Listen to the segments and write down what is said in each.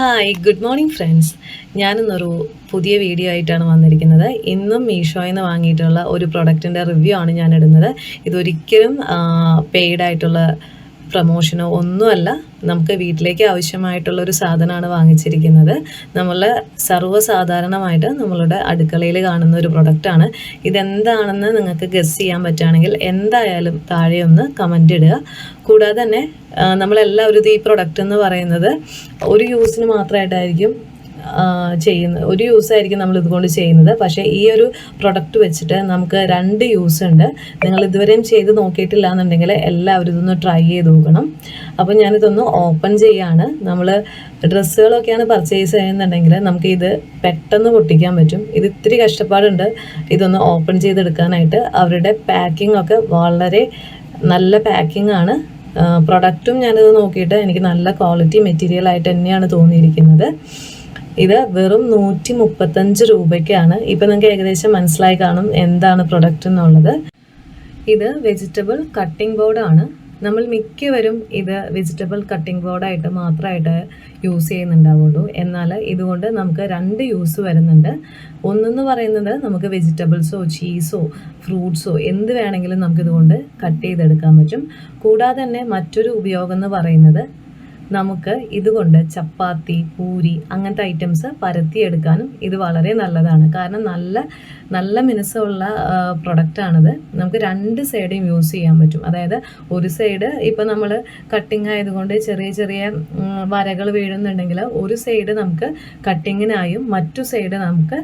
Hi good morning friends ഞാനിന്നൊരു പുതിയ video ആയിട്ടാണ് വന്നിരിക്കുന്നത്. ഇന്നും മീഷോയിൽ നിന്ന് വാങ്ങിയിട്ടുള്ള ഒരു പ്രൊഡക്റ്റിന്റെ റിവ്യൂ ആണ് ഞാൻ ഇടുന്നത് ഇതൊരിക്കലും പെയ്ഡ് ആയിട്ടുള്ള പ്രൊമോഷനോ ഒന്നുമല്ല. നമുക്ക് വീട്ടിലേക്ക് ആവശ്യമായിട്ടുള്ള ഒരു സാധനമാണ് വാങ്ങിച്ചിരിക്കുന്നത്. നമ്മൾ സർവസാധാരണമായിട്ട് നമ്മളുടെ അടുക്കളയിൽ കാണുന്ന ഒരു പ്രൊഡക്റ്റാണ് ഇതെന്താണെന്ന് നിങ്ങൾക്ക് ഗസ് ചെയ്യാൻ പറ്റുകയാണെങ്കിൽ എന്തായാലും താഴെ ഒന്ന് കമന്റ് ഇടുക. കൂടാതെ തന്നെ നമ്മളെല്ലാവരും ഈ പ്രൊഡക്റ്റ് എന്ന് പറയുന്നത് ഒരു യൂസിന് മാത്രമായിട്ടായിരിക്കും ചെയ്യുന്നത് ഒരു യൂസ് ആയിരിക്കും നമ്മൾ ഇതുകൊണ്ട് ചെയ്യുന്നത്. പക്ഷേ ഈ ഒരു പ്രൊഡക്റ്റ് വെച്ചിട്ട് നമുക്ക് രണ്ട് യൂസ് ഉണ്ട്. നിങ്ങൾ ഇതുവരെയും ചെയ്ത് നോക്കിയിട്ടില്ല എന്നുണ്ടെങ്കിൽ എല്ലാവരും ഇതൊന്ന് ട്രൈ ചെയ്ത് നോക്കണം. അപ്പോൾ ഞാനിതൊന്ന് ഓപ്പൺ ചെയ്യാണ്. നമ്മൾ ഡ്രസ്സുകളൊക്കെയാണ് പർച്ചേസ് ചെയ്യുന്നുണ്ടെങ്കിൽ നമുക്ക് ഇത് പെട്ടെന്ന് പൊട്ടിക്കാൻ പറ്റും. ഇത് ഇത്തിരി കഷ്ടപ്പാടുണ്ട്. ഇതൊന്ന് ഓപ്പൺ ചെയ്തെടുക്കാനായിട്ട്. അവരുടെ പാക്കിംഗ് ഒക്കെ വളരെ നല്ല പാക്കിംഗ് ആണ്. പ്രൊഡക്റ്റും ഞാനിത് നോക്കിയിട്ട് എനിക്ക് നല്ല ക്വാളിറ്റി മെറ്റീരിയൽ ആയിട്ട് തന്നെയാണ് തോന്നിയിരിക്കുന്നത്. ഇത് വെറും നൂറ്റി മുപ്പത്തഞ്ച് രൂപയ്ക്കാണ്. ഇപ്പം നിങ്ങൾക്ക് ഏകദേശം മനസ്സിലായി കാണും എന്താണ് പ്രൊഡക്റ്റ് എന്നുള്ളത്. ഇത് വെജിറ്റബിൾ കട്ടിംഗ് ബോർഡാണ് നമ്മൾ മിക്കവരും ഇത് വെജിറ്റബിൾ കട്ടിംഗ് ബോർഡായിട്ട് മാത്രമായിട്ട് യൂസ് ചെയ്യുന്നുണ്ടാവുള്ളൂ. എന്നാൽ ഇതുകൊണ്ട് നമുക്ക് രണ്ട് യൂസ് വരുന്നുണ്ട്. ഒന്നെന്ന് പറയുന്നത് നമുക്ക് വെജിറ്റബിൾസോ ചീസോ ഫ്രൂട്ട്സോ എന്ത് വേണമെങ്കിലും നമുക്കിതുകൊണ്ട് കട്ട് ചെയ്തെടുക്കാൻ പറ്റും. കൂടാതെ തന്നെ മറ്റൊരു ഉപയോഗം എന്ന് പറയുന്നത് നമുക്ക് ഇതുകൊണ്ട് ചപ്പാത്തി പൂരി അങ്ങനത്തെ ഐറ്റംസ് പരത്തിയെടുക്കാനും ഇത് വളരെ നല്ലതാണ്. കാരണം നല്ല നല്ല മിനുസമുള്ള പ്രൊഡക്റ്റാണിത് നമുക്ക് രണ്ട് സൈഡും യൂസ് ചെയ്യാൻ പറ്റും. അതായത് ഒരു സൈഡ് ഇപ്പം നമ്മൾ കട്ടിങ് ആയതുകൊണ്ട് ചെറിയ ചെറിയ വരകൾ വീഴുന്നുണ്ടെങ്കിൽ ഒരു സൈഡ് നമുക്ക് കട്ടിങ്ങിനായും മറ്റു സൈഡ് നമുക്ക്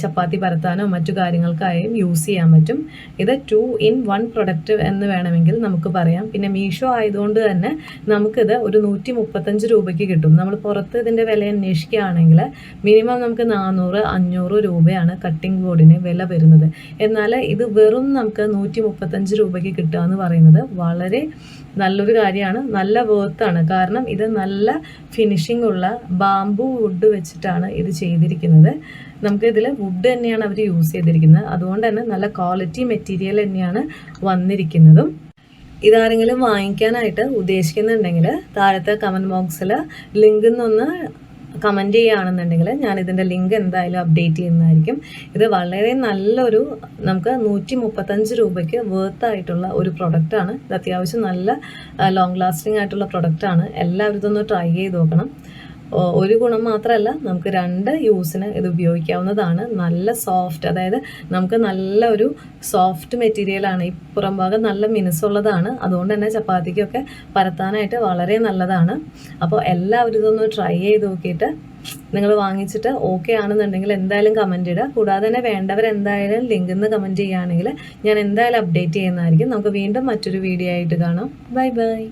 ചപ്പാത്തി പരത്താനോ മറ്റു കാര്യങ്ങൾക്കായും യൂസ് ചെയ്യാൻ പറ്റും. ഇത് ടു ഇൻ വൺ പ്രൊഡക്റ്റ് എന്ന് വേണമെങ്കിൽ നമുക്ക് പറയാം. പിന്നെ മീഷോ ആയതുകൊണ്ട് തന്നെ നമുക്കിത് ഒരു നൂറ്റി മുപ്പത്തഞ്ച് രൂപയ്ക്ക് കിട്ടും. നമ്മൾ പുറത്ത് ഇതിന്റെ വില അന്വേഷിക്കുകയാണെങ്കിൽ മിനിമം നമുക്ക് നാനൂറ് അഞ്ഞൂറ് രൂപയാണ് കട്ടിംഗ് ബോർഡിന് വില വരുന്നത്. എന്നാൽ ഇത് വെറും നമുക്ക് നൂറ്റി മുപ്പത്തഞ്ച് രൂപയ്ക്ക് കിട്ടുക എന്ന് പറയുന്നത് വളരെ നല്ലൊരു കാര്യമാണ്. നല്ല വേർത്താണ് കാരണം ഇത് നല്ല ഫിനിഷിംഗ് ഉള്ള ബാംബു വുഡ് വെച്ചിട്ടാണ് ഇത് ചെയ്തിരിക്കുന്നത്. നമുക്ക് ഇതിൽ വുഡ് തന്നെയാണ് അവർ യൂസ് ചെയ്തിരിക്കുന്നത്. അതുകൊണ്ട് തന്നെ നല്ല ക്വാളിറ്റി മെറ്റീരിയൽ തന്നെയാണ് വന്നിരിക്കുന്നതും. ഇതാരെങ്കിലും വാങ്ങിക്കാനായിട്ട് ഉദ്ദേശിക്കുന്നുണ്ടെങ്കിൽ താഴത്തെ കമന്റ് ബോക്സിൽ ലിങ്കിൽ നിന്നൊന്ന് കമന്റ് ചെയ്യുകയാണെന്നുണ്ടെങ്കിൽ ഞാൻ ഇതിന്റെ ലിങ്ക് എന്തായാലും അപ്ഡേറ്റ് ചെയ്യുന്നതായിരിക്കും. ഇത് വളരെ നല്ലൊരു നമുക്ക് നൂറ്റി മുപ്പത്തഞ്ച് രൂപയ്ക്ക് വേർത്ത് ആയിട്ടുള്ള ഒരു പ്രൊഡക്റ്റാണ് ഇത് അത്യാവശ്യം നല്ല ലോങ് ലാസ്റ്റിംഗ് ആയിട്ടുള്ള പ്രൊഡക്റ്റാണ് എല്ലാവരും ഇതൊന്ന് ട്രൈ ചെയ്ത് നോക്കണം. ഒരു ഗുണം മാത്രമല്ല നമുക്ക് രണ്ട് യൂസിന് ഇത് ഉപയോഗിക്കാവുന്നതാണ്. നല്ല സോഫ്റ്റ് അതായത് നമുക്ക് നല്ല ഒരു സോഫ്റ്റ് മെറ്റീരിയലാണ് ഈ പുറം ഭാഗം നല്ല മിനുസുള്ളതാണ് അതുകൊണ്ട് തന്നെ ചപ്പാത്തിക്കൊക്കെ പരത്താനായിട്ട് വളരെ നല്ലതാണ്. അപ്പോൾ എല്ലാവരും ഇതൊന്ന് ട്രൈ ചെയ്ത് നോക്കിയിട്ട് നിങ്ങൾ വാങ്ങിച്ചിട്ട് ഓക്കെ ആണെന്നുണ്ടെങ്കിൽ എന്തായാലും കമന്റ് ഇടുക. കൂടാതെ തന്നെ വേണ്ടവർ എന്തായാലും ലിങ്കിൽ നിന്ന് കമന്റ് ചെയ്യുകയാണെങ്കിൽ ഞാൻ എന്തായാലും അപ്ഡേറ്റ് ചെയ്യുന്നതായിരിക്കും. നമുക്ക് വീണ്ടും മറ്റൊരു വീഡിയോ ആയിട്ട് കാണാം. Bye bye